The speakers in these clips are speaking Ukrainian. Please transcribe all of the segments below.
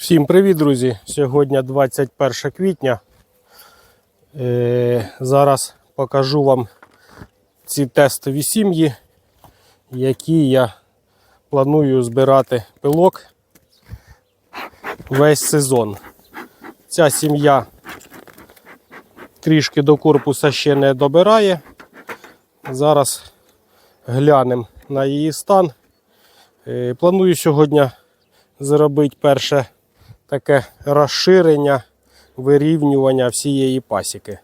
Всім привіт, друзі! Сьогодні 21 квітня. Е, зараз покажу вам ці тестові сім'ї, які я планую збирати пилок весь сезон. Ця сім'я трішки до корпуса ще не добирає. Зараз глянемо на її стан. Е, планую сьогодні зробити перше таке розширення, вирівнювання всієї пасіки.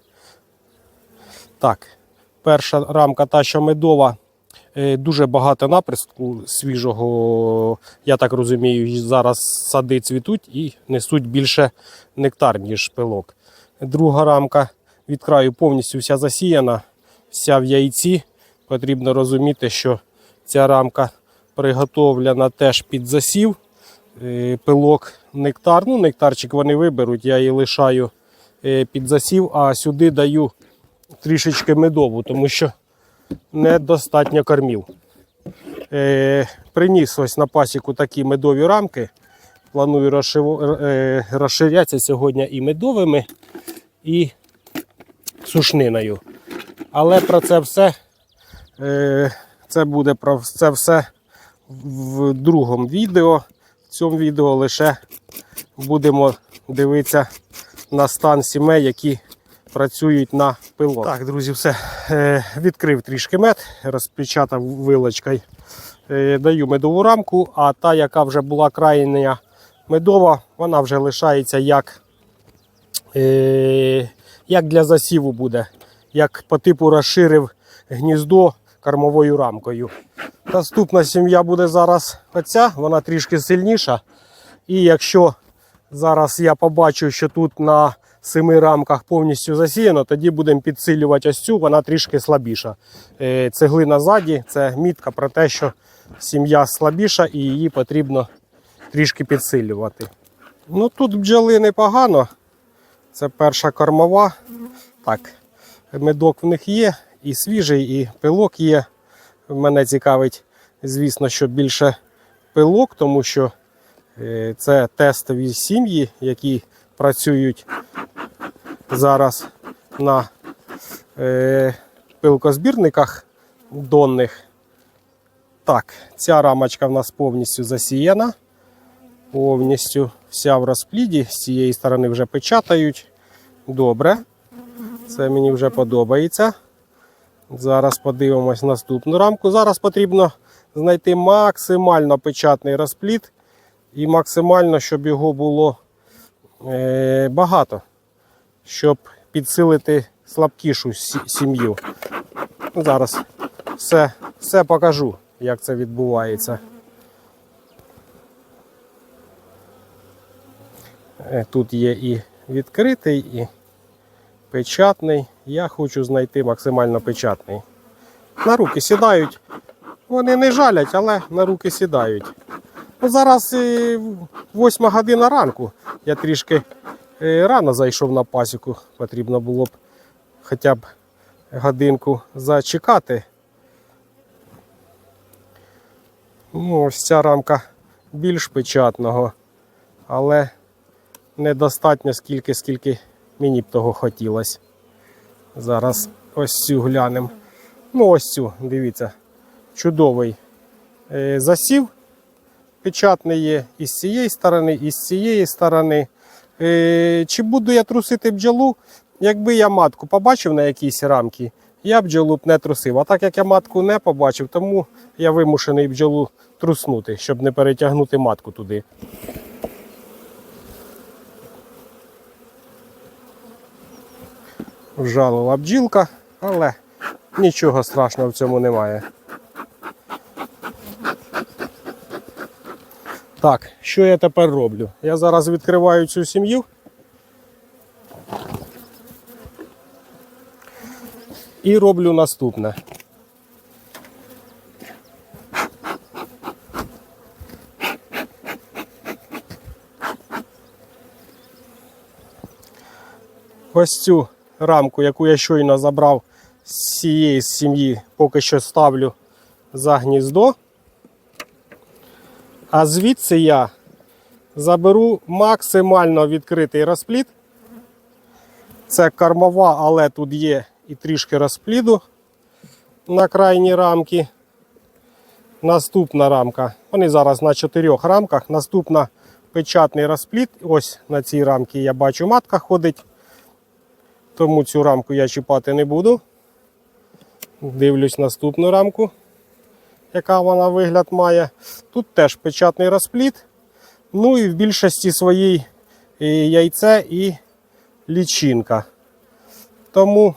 Так, перша рамка та, що медова, е, дуже багато наприску свіжого, я так розумію, зараз сади цвітуть і несуть більше нектар, ніж пилок. Друга рамка від краю повністю вся засіяна, вся в яйці. Потрібно розуміти, що ця рамка приготовлена теж під засів. Е, Пилок, нектар. Ну, нектарчик вони виберуть, я її лишаю е, під засів, а сюди даю трішечки медову, тому що недостатньо кормів. Е, Приніс ось на пасіку такі медові рамки. Планую розширятися сьогодні і медовими, і сушниною. Але про це все це буде про це все в другому відео. Цьому відео лише будемо дивитися на стан сімей, які працюють на пилок. Так, друзі, все. Е, відкрив трішки мед, розпечатав вилочкою. Е, даю медову рамку, а та, яка вже була крайня медова, вона вже лишається як, е, як для засіву буде. Як по типу розширив гніздо кормовою рамкою. Наступна сім'я буде зараз оця, вона трішки сильніша. І якщо зараз я побачу, що тут на семи рамках повністю засіяно, тоді будемо підсилювати ось цю, вона трішки слабіша. Е, Цеглина ззаді це мітка про те, що сім'я слабіша і її потрібно трішки підсилювати. Ну тут бджоли непогано. Це перша кормова. Так, медок в них є, і свіжий, і пилок є. Мене цікавить, звісно, що більше пилок, тому що е, це тестові сім'ї, які працюють зараз на е, пилкозбірниках донних. Так, ця рамочка в нас повністю засіяна. Повністю вся в розпліді. З цієї сторони вже печатають. Добре. Це мені вже подобається. Зараз подивимось наступну рамку. Зараз потрібно знайти максимально печатний розпліт і максимально, щоб його було е, багато, щоб підсилити слабкішу сім'ю. Зараз все, все покажу, як це відбувається. Е, Тут є і відкритий, і печатний. Я хочу знайти максимально печатний. На руки сідають. Вони не жалять, але на руки сідають. Ну, зараз е, 8 година ранку. Я трішки е, рано зайшов на пасіку. Потрібно було б хоча б годинку зачекати. Ну, ось ця рамка більш печатного, але недостатньо скільки, скільки мені б того хотілося. Зараз ось цю глянемо. Ну, ось цю, дивіться, чудовий е, засів. Печатний є і з цієї сторони, і з цієї сторони. Е, чи буду я трусити бджолу? Якби я матку побачив на якійсь рамці, я бджолу б не трусив. А так як я матку не побачив, тому я вимушений бджолу труснути, щоб не перетягнути матку туди. Вжалила бджілка, але нічого страшного в цьому немає. Так, що я тепер роблю? Я зараз відкриваю цю сім'ю. І роблю наступне. Ось цю рамку, яку я щойно забрав з цієї сім'ї, поки що ставлю за гніздо. А звідси я Заберу максимально відкритий розплід. Це кормова, але тут є і трішки розпліду на крайній рамки. Наступна рамка. Вони зараз на чотирьох рамках. Наступна печатний розплід. Ось на цій рамці я бачу матка ходить. Тому цю рамку я чіпати не буду. Дивлюсь наступну рамку, яка вона вигляд має. Тут теж печатний розплід. Ну і в більшості своїй і яйце і лічинка. Тому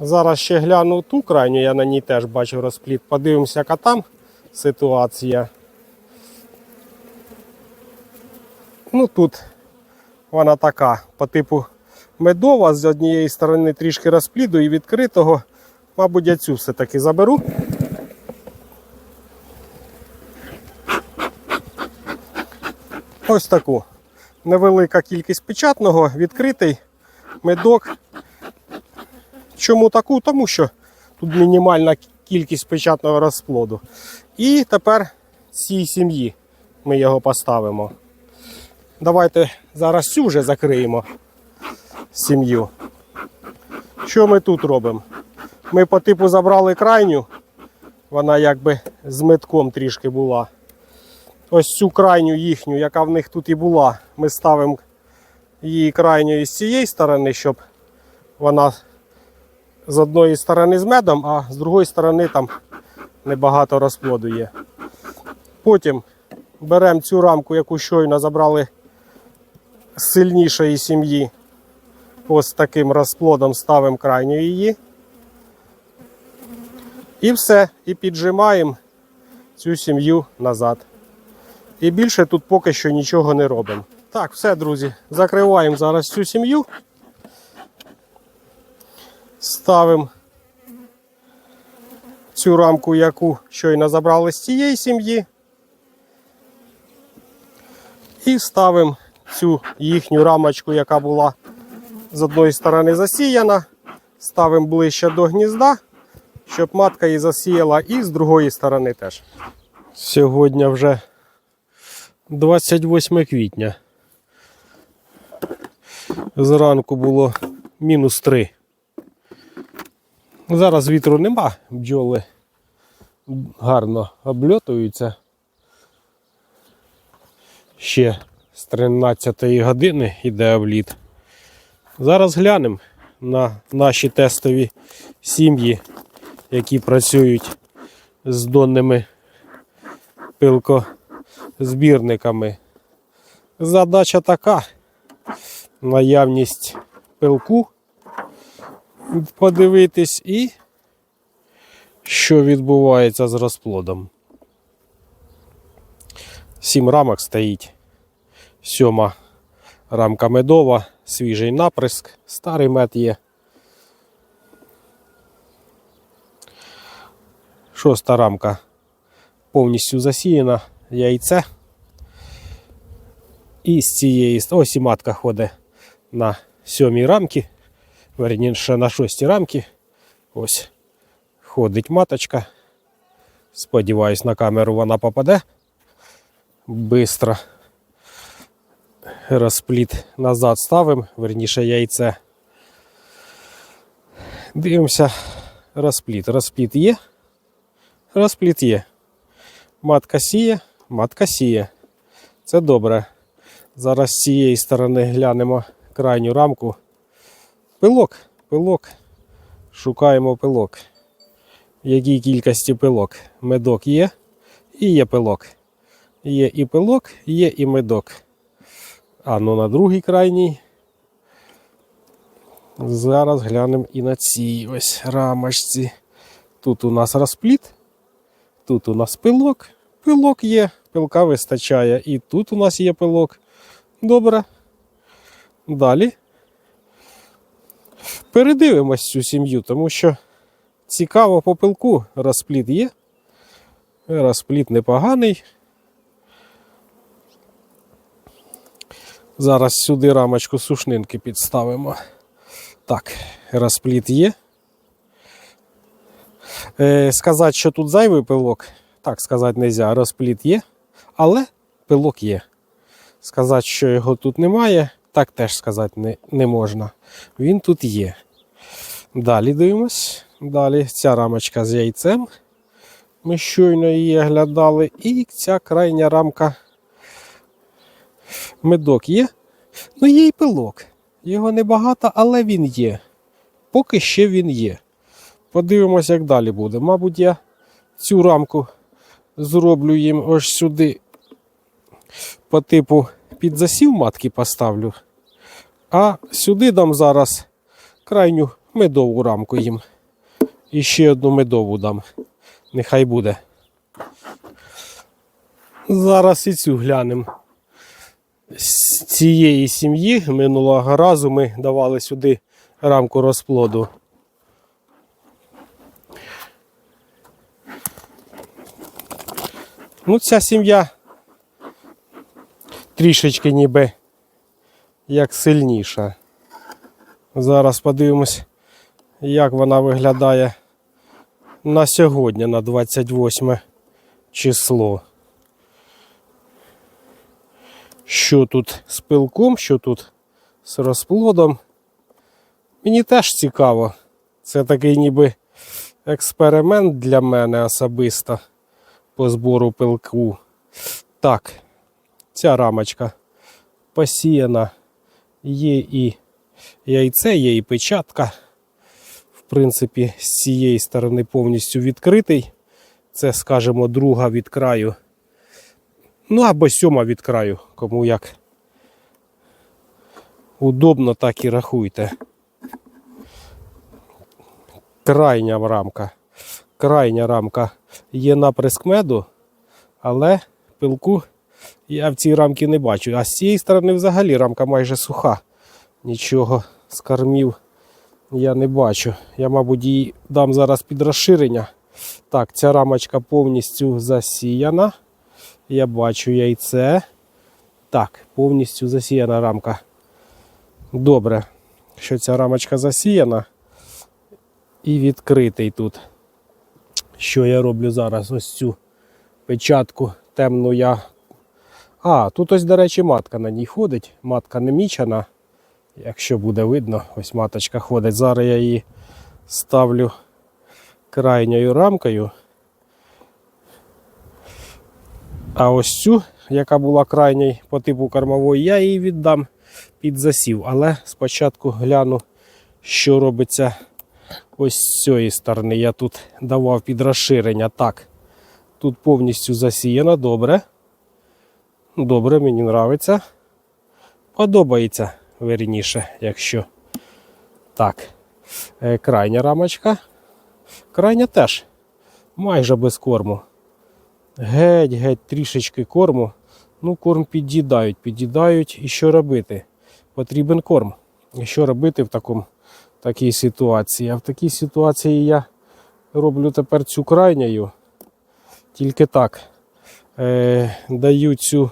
зараз ще гляну ту крайню, я на ній теж бачу розплід. Подивимося, яка там ситуація. Ну тут вона така по типу медова, з однієї сторони трішки розпліду і відкритого. Мабуть, я цю все-таки заберу. Ось таку. Невелика кількість печатного, відкритий медок. Чому таку? Тому що тут мінімальна кількість печатного розплоду. І тепер цій сім'ї ми його поставимо. Давайте зараз цю вже закриємо сім'ю. Що ми тут робимо? Ми по типу забрали крайню, вона якби з метком трішки була. Ось цю крайню їхню, яка в них тут і була, ми ставимо її крайньою з цієї сторони, щоб вона з одної сторони з медом, а з другої сторони там небагато розплоду є. Потім беремо цю рамку, яку щойно забрали з сильнішої сім'ї. Ось таким розплодом ставимо крайню її. І все. І піджимаємо цю сім'ю назад. І більше тут поки що нічого не робимо. Так, все, друзі. Закриваємо зараз цю сім'ю. Ставимо цю рамку, яку щойно забрали з цієї сім'ї. І ставимо цю їхню рамочку, яка була з одної сторони засіяна. Ставимо ближче до гнізда, щоб матка її засіяла, і з другої сторони теж. Сьогодні вже 28 квітня. Зранку було мінус 3. Зараз вітру нема, бджоли гарно обльотуються. Ще з 13 години йде обліт. Зараз глянемо на наші тестові сім'ї, які працюють з донними пилкозбірниками. Задача така: наявність пилку подивитись і що відбувається з розплодом. Сім рамок стоїть. Сьома рамка медова, свіжий наприск, старий мед є. Шоста рамка повністю засіяна, яйце. І з цієї ось і матка ходить на сьомій рамки, верніше на шостій рамки. Ось ходить маточка. Сподіваюсь, на камеру вона попаде. Бистро розпліт назад ставимо, верніше яйце. Дивимося, розпліт. Розпліт є. Розпліт є. Матка сіє, матка сіє. Це добре. Зараз з цієї сторони глянемо крайню рамку. Пилок, пилок. Шукаємо пилок. В якій кількості пилок? Медок є і є пилок. Є і пилок, є і медок. А ну на другій крайній. Зараз глянемо і на цій ось рамочці. Тут у нас розпліт, тут у нас пилок. Пилок є, пилка вистачає. І тут у нас є пилок. Добре. Далі. Передивимось цю сім'ю, тому що цікаво по пилку розпліт є. Розпліт непоганий. Зараз сюди рамочку сушнинки підставимо. Так, розпліт є. Е, сказати, що тут зайвий пилок, так сказати не можна, розпліт є, але пилок є. Сказати, що його тут немає, так теж сказати не, не можна. Він тут є. Далі дивимось. Далі ця рамочка з яйцем. Ми щойно її оглядали. І ця крайня рамка. Медок є. Ну, є й пилок. Його небагато, але він є. Поки ще він є. Подивимось, як далі буде. Мабуть, я цю рамку зроблю їм ось сюди по типу під засів матки поставлю. А сюди дам зараз крайню медову рамку їм. І ще одну медову дам. Нехай буде. Зараз і цю глянемо. З цієї сім'ї минулого разу ми давали сюди рамку розплоду. Ну, ця сім'я трішечки ніби як сильніша. Зараз подивимось, як вона виглядає на сьогодні, на 28 число. Що тут з пилком, що тут з розплодом. Мені теж цікаво. Це такий ніби експеримент для мене особисто по збору пилку. Так, ця рамочка посіяна. Є і яйце, є і печатка. В принципі, з цієї сторони повністю відкритий. Це, скажімо, друга від краю. Ну або сьома від краю, кому як. Удобно, так і рахуйте. Крайня рамка. Крайня рамка є наприск меду, але пилку я в цій рамці не бачу. А з цієї сторони взагалі рамка майже суха. Нічого з кормів я не бачу. Я, мабуть, її дам зараз під розширення. Так, ця рамочка повністю засіяна. Я бачу яйце. Так, повністю засіяна рамка. Добре, що ця рамочка засіяна. І відкритий тут. Що я роблю зараз? Ось цю печатку темну я. А, тут ось, до речі, матка на ній ходить. Матка не мічена. Якщо буде видно, ось маточка ходить. Зараз я її ставлю крайньою рамкою. А ось цю, яка була крайньою по типу кормової, я її віддам під засів. Але спочатку гляну, що робиться ось з цієї сторони. Я тут давав під розширення. Так, тут повністю засіяно, добре. Добре, мені подобається. Подобається верніше, якщо так. Е, Крайня рамочка. Крайня теж майже без корму. Геть-геть трішечки корму. Ну, корм під'їдають, під'їдають. І що робити? Потрібен корм. І що робити в такому, такій ситуації? А в такій ситуації я роблю тепер цю крайньою. Тільки так. Е, даю цю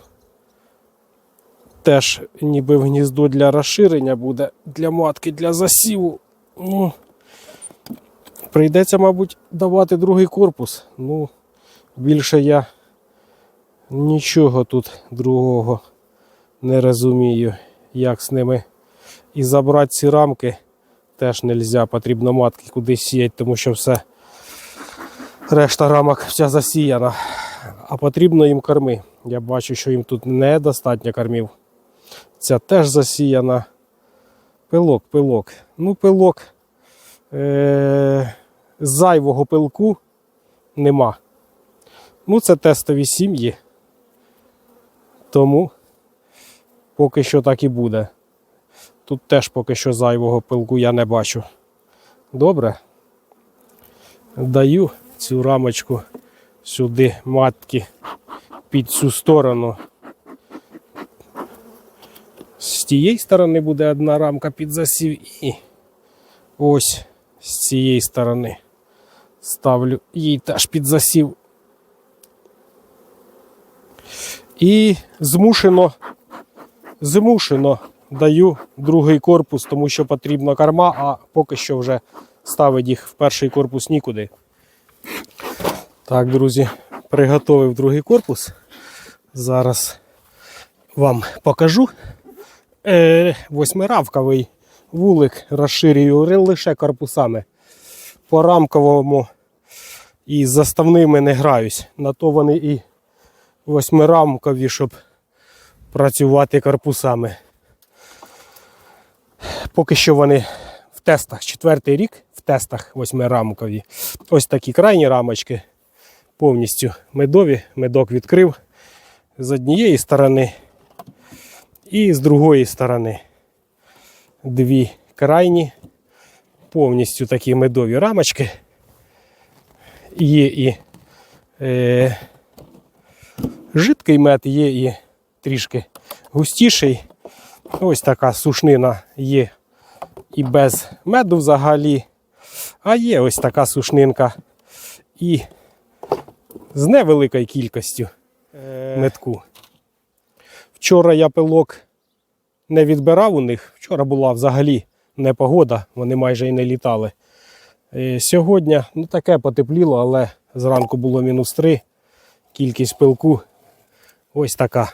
теж ніби в гніздо для розширення буде для матки, для засіву. Ну, прийдеться, мабуть, давати другий корпус. Ну, більше я нічого тут другого не розумію, як з ними. І забрати ці рамки теж не можна. Потрібно матки кудись сіяти, тому що все решта рамок вся засіяна. А потрібно їм корми. Я бачу, що їм тут недостатньо кормів. Ця теж засіяна. Пилок, пилок. Ну, пилок. Е- зайвого пилку нема. Ну, це тестові сім'ї. Тому поки що так і буде. Тут теж поки що зайвого пилку я не бачу. Добре. Даю цю рамочку сюди матки під цю сторону. З тієї сторони буде одна рамка під засів і ось з цієї сторони ставлю їй теж під засів. І змушено, змушено даю другий корпус, тому що потрібна корма, а поки що вже ставить їх в перший корпус нікуди. Так, друзі, приготовив другий корпус. Зараз вам покажу. Е, восьмирамковий вулик розширюю лише корпусами. По рамковому і заставними не граюсь. На то вони і восьмирамкові, щоб працювати корпусами. Поки що вони в тестах. Четвертий рік в тестах восьмирамкові. Ось такі крайні рамочки. Повністю медові. Медок відкрив з однієї сторони і з другої сторони. Дві крайні. Повністю такі медові рамочки. Є і е, жидкий мед, є і трішки густіший. Ось така сушнина є і без меду взагалі. А є ось така сушнинка і з невеликою кількістю метку. Вчора я пилок не відбирав у них. Вчора була взагалі непогода, вони майже і не літали. Е, Сьогодні ну, таке потепліло, але зранку було мінус 3. Кількість пилку ось така.